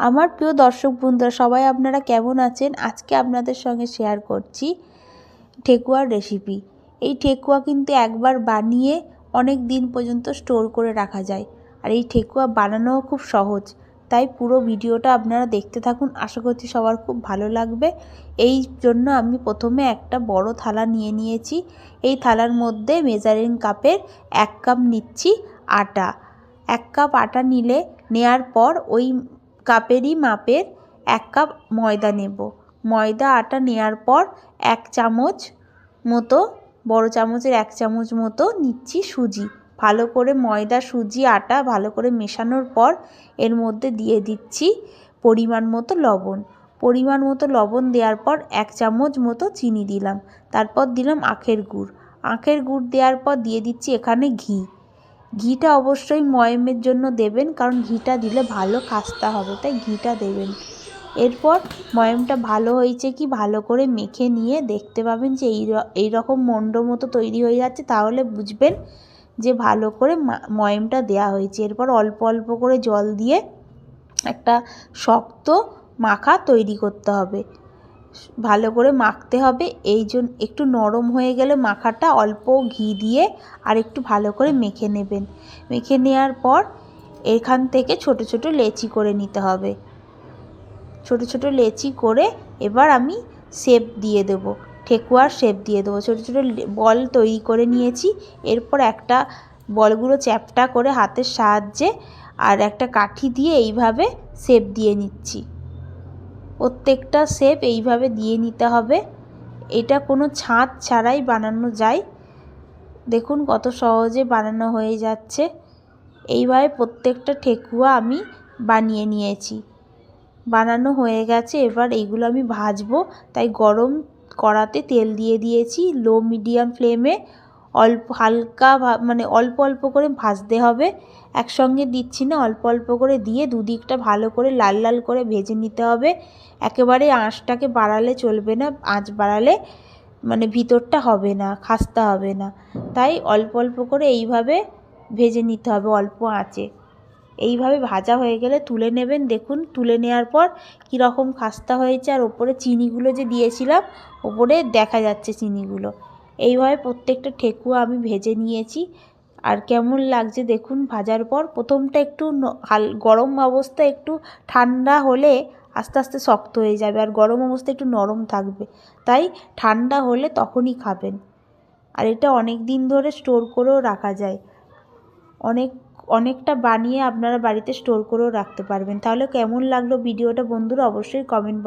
আমার প্রিয় দর্শক বন্ধুরা, সবাই আপনারা কেমন আছেন? আজকে আপনাদের সঙ্গে শেয়ার করছি ঠেকুয়ার রেসিপি এই ঠেকুয়া কিন্তু একবার বানিয়ে অনেক দিন পর্যন্ত স্টোর করে রাখা যায়। আর এই ঠেকুয়া বানানোও খুব সহজ। তাই পুরো ভিডিওটা আপনারা দেখতে থাকুন। আশা করছি সবার খুব ভালো লাগবে। এই জন্য আমি প্রথমে একটা বড় থালা নিয়ে নিয়েছি। এই থালার মধ্যে মেজারিং কাপের এক কাপ নিচ্ছি আটা। এক কাপ আটা নিলে, নেয়ার পর ওই কাপেরই মাপের এক কাপ ময়দা নেব। ময়দা আটা নেওয়ার পর এক চামচ মতো, বড় চামচের এক চামচ মতো নিচ্ছি সুজি। ভালো করে ময়দা, সুজি, আটা ভালো করে মেশানোর পর এর মধ্যে দিয়ে দিচ্ছি পরিমাণ মতো লবণ। পরিমাণ মতো লবণ দেওয়ার পর এক চামচ মতো চিনি দিলাম। তারপর দিলাম আখের গুড়। আখের গুড় দেওয়ার পর দিয়ে দিচ্ছি এখানে ঘি। ঘিটা অবশ্যই ময়মের জন্য দেবেন, কারণ ঘিটা দিলে ভালো খাস্তা হবে, তাই ঘিটা দেবেন। এরপর ময়মটা ভালো হয়েছে কি, ভালো করে মেখে নিয়ে দেখতে পাবেন যে এই এই রকম মণ্ড মতো তৈরি হয়ে যাচ্ছে, তাহলে বুঝবেন যে ভালো করে ময়মটা দেয়া হয়েছে। এরপর অল্প অল্প করে জল দিয়ে একটা শক্ত মাখা তৈরি করতে হবে। ভালো করে মাখতে হবে। এই জন্য একটু নরম হয়ে গেলে মাখাটা অল্প ঘি দিয়ে আর একটু ভালো করে মেখে নেবেন। মেখে নেওয়ার পর এখান থেকে ছোট ছোট লেচি করে নিতে হবে। ছোট ছোট লেচি করে এবার আমি শেপ দিয়ে দেব, ঠেকুয়ার শেপ দিয়ে দেবো। ছোটো ছোটো বল তৈরি করে নিয়েছি। এরপর একটা বলগুলো চ্যাপটা করে হাতের সাহায্যে আর একটা কাঠি দিয়ে এইভাবে শেপ দিয়ে নিচ্ছি। প্রত্যেকটা শেপ এইভাবে দিয়ে নিতে হবে। এটা কোনো ছাঁচ ছাড়াই বানানো যায়। দেখুন কত সহজে বানানো হয়ে যাচ্ছে। এইভাবে প্রত্যেকটা ঠেকুয়া আমি বানিয়ে নিয়েছি। বানানো হয়ে গেছে, এবার এইগুলো আমি ভাজবো। তাই গরম কড়াতে তেল দিয়ে দিয়েছি লো মিডিয়াম ফ্লেমে অল্প, হালকা মানে অল্প অল্প করে ভাজতে হবে। একসঙ্গে দিচ্ছি না, অল্প অল্প করে দিয়ে দুদিকটা ভালো করে লাল লাল করে ভেজে নিতে হবে। একেবারে আঁচটাকে বাড়ালে চলবে না, আঁচ বাড়ালে মানে ভিতরটা হবে না, খাস্তা হবে না। তাই অল্প অল্প করে এইভাবে ভেজে নিতে হবে অল্প আঁচে। এইভাবে ভাজা হয়ে গেলে তুলে নেবেন, দেখুন তুলে নেওয়ার পর কীরকম খাস্তা হয়েছে। আর ওপরে চিনিগুলো যে দিয়েছিলাম, ওপরে দেখা যাচ্ছে চিনিগুলো। এইভাবে প্রত্যেকটা ঠেকুয়া আমি ভেজে নিয়েছি। আর কেমন লাগছে দেখুন ভাজার পর। প্রথমটা একটু হাল, গরম অবস্থা একটু ঠান্ডা হলে আস্তে আস্তে শক্ত হয়ে যাবে আর গরম অবস্থা একটু নরম থাকবে। তাই ঠান্ডা হলে তখনই খাবেন। আর এটা অনেক দিন ধরে স্টোর করেও রাখা যায়। অনেক, অনেকটা বানিয়ে আপনারা বাড়িতে স্টোর করেও রাখতে পারবেন। তাহলে কেমন লাগল ভিডিওটা বন্ধুরা অবশ্যই কমেন্ট